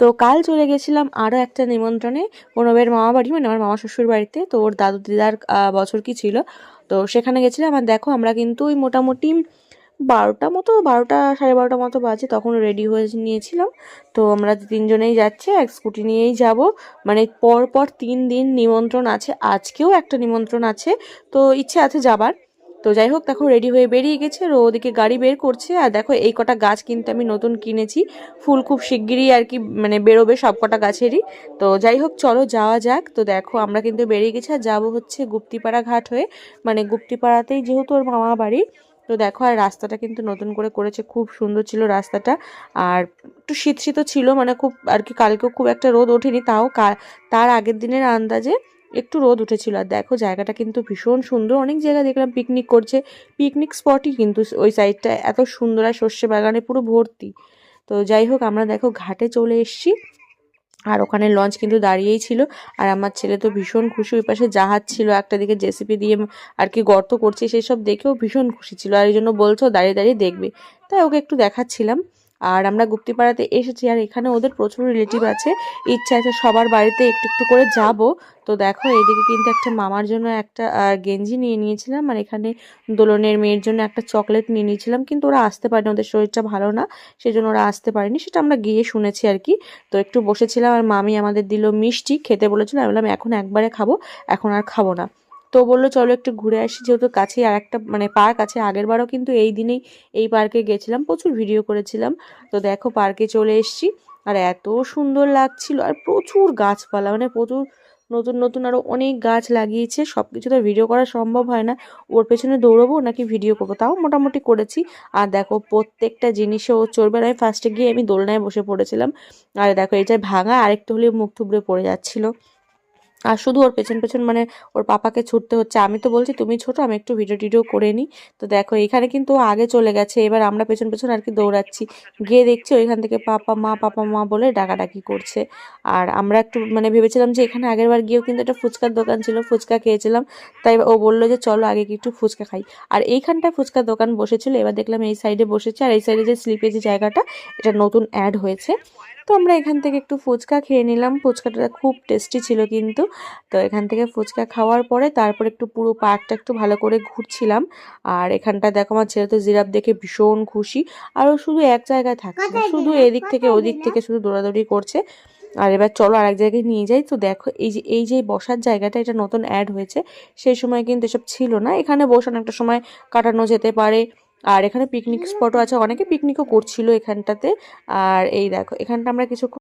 তো কাল চলে গেছিলাম আরও একটা নিমন্ত্রণে। প্রণবের মামা বাড়ি মানে আমার মামা শ্বশুর বাড়িতে তো ওর দাদু দিদার বছর কি ছিল। তো সেখানে গেছিলাম আর দেখো আমরা কিন্তু ওই মোটামুটি বারোটা মতো, বারোটা, সাড়ে বারোটা মতো বাজে তখন রেডি হয়ে নিয়েছিলাম। তো আমরা তিনজনেই যাচ্ছি, এক স্কুটি নিয়েই যাব। মানে পর পর তিন দিন নিমন্ত্রণ আছে, আজকেও একটা নিমন্ত্রণ আছে। তো ইচ্ছে আছে যাবার। তো যাই হোক, দেখো রেডি হয়ে বেরিয়ে গেছে। আর ওদিকে গাড়ি বের করছে। আর দেখো, এই কটা গাছ কিন্তু আমি নতুন কিনেছি। ফুল খুব শিগগিরই আর কি মানে বেরোবে সব কটা গাছেরই। তো যাই হোক, চলো যাওয়া যাক। তো দেখো, আমরা কিন্তু বেরিয়ে গেছি আর যাব হচ্ছে গুপ্তিপাড়া ঘাট হয়ে। মানে গুপ্তিপাড়াতেই যেহেতু ওর মামা বাড়ি। তো দেখো, আর রাস্তাটা কিন্তু নতুন করে করেছে। খুব সুন্দর ছিল রাস্তাটা। আর একটু শীত শীতও ছিল। মানে খুব, আর কি, কালকেও খুব একটা রোদ ওঠেনি। তাও তার আগের দিনের আন্দাজে একটু রোদ উঠেছিল। আর দেখো, জায়গাটা কিন্তু ভীষণ সুন্দর। অনেক জায়গায় দেখলাম পিকনিক করছে। পিকনিক স্পটই কিন্তু ওই সাইডটা এত সুন্দর। আর সর্ষে বাগানে পুরো ভর্তি। তো যাই হোক, আমরা দেখো ঘাটে চলে এসেছি। আর ওখানে লঞ্চ কিন্তু দাঁড়িয়েই ছিল। আর আমার ছেলে তো ভীষণ খুশি। ওই পাশে জাহাজ ছিল। একটা দিকে জেসিপি দিয়ে আর কি গর্ত করছে, সেই সব দেখেও ভীষণ খুশি ছিল। আর এই জন্য বলছো, দাঁড়িয়ে দাঁড়িয়ে দেখবে। তাই ওকে একটু দেখাচ্ছিলাম। আর আমরা গুপ্তিপাড়াতে এসেছি আর এখানে ওদের প্রচুর রিলেটিভ আছে। ইচ্ছা আছে সবার বাড়িতে একটু একটু করে যাব। তো দেখো, এদিকে কিন্তু একটা মামার জন্য একটা গেঞ্জি নিয়ে নিয়েছিলাম আর এখানে দোলনের মেয়ের জন্য একটা চকলেট নিয়ে নিয়েছিলাম। কিন্তু ওরা আসতে পারেনি, ওদের শরীরটা ভালো না সেই জন্য ওরা আসতে পারেনি। সেটা আমরা গিয়ে শুনেছি আর কি। তো একটু বসেছিলাম আর মামি আমাদের দিল মিষ্টি, খেতে বলেছিল। আমি বললাম, এখন একবারে খাব, এখন আর খাব না। তো বলল, চলো একটু ঘুরে আসি। যেহেতু কাছেই আর একটা মানে পার্ক আছে আগের বারও কিন্তু এই দিনেই এই পার্কে গেছিলাম, প্রচুর ভিডিও করেছিলাম। তো দেখো, পার্কে চলে এসেছি, আর এত সুন্দর লাগছিল, আর প্রচুর গাছপালা মানে প্রচুর নতুন নতুন আরও অনেক গাছ লাগিয়েছে সব কিছু তো ভিডিও করা সম্ভব হয় না। ওর পেছনে দৌড়বো নাকি ভিডিও করব? তাও মোটামুটি করেছি। আর দেখো, প্রত্যেকটা জিনিসে ও চড়বে আমি ফার্স্টে গিয়ে আমি দোলনায় বসে পড়েছিলাম। আর দেখো, এটা ভাঙা, আরেকটু হলে মুখ থুবড়ে পড়ে যাচ্ছিল। আর শুধু ওর পেছন পেছন মানে ওর পাপাকে ছুটতে হচ্ছে। আমি তো বলছি, তুমি ছোট, আমি একটু ভিডিও টিডিও করে নিই। তো দেখো, এখানে কিন্তু আগে চলে গেছে। এবার আমরা পেছন পেছন আর কি দৌড়াচ্ছি। গিয়ে দেখছি ওইখান থেকে পাপা, মা পাপা, মা বলে ডাকাডাকি করছে। আর আমরা একটু মানে ভেবেছিলাম যে এখানে আগের বার গিয়েও কিন্তু একটা ফুচকার দোকান ছিল, ফুচকা খেয়েছিলাম। তাই ও বলল যে, চলো আগে কি একটু ফুচকা খাই। আর এইখানটা ফুচকার দোকান বসেছিল, এবার দেখলাম এই সাইডে বসেছে। আর এই সাইডে যে স্লিপে যে জায়গাটা, এটা নতুন অ্যাড হয়েছে। তো আমরা এখান থেকে একটু ফুচকা খেয়ে নিলাম। ফুচকাটা খুব টেস্টি ছিল কিন্তু। তো এখান থেকে ফুচকা খাওয়ার পরে তারপর একটু পুরো পার্কটা একটু ভালো করে ঘুরছিলাম। আর এখানটা দেখো আমার ছেলে তো জিরাফ দেখে ভীষণ খুশি। আর ও শুধু এক জায়গায় থাকছে শুধু এদিক থেকে ওদিক থেকে শুধু দৌড়াদৌড়ি করছে। আর এবার চলো আরেক জায়গায় নিয়ে যাই। তো দেখো এই যে এই যে বসার জায়গাটা এটা নতুন অ্যাড হয়েছে। সেই সময় কিন্তু এসব ছিল না। এখানে বসানো একটা সময় কাটানো যেতে পারে। আর এখানে পিকনিক স্পটও আছে। অনেকে পিকনিকও করছিল এখানটাতে। আর এই দেখো এখানটা আমরা কিছুক্ষণ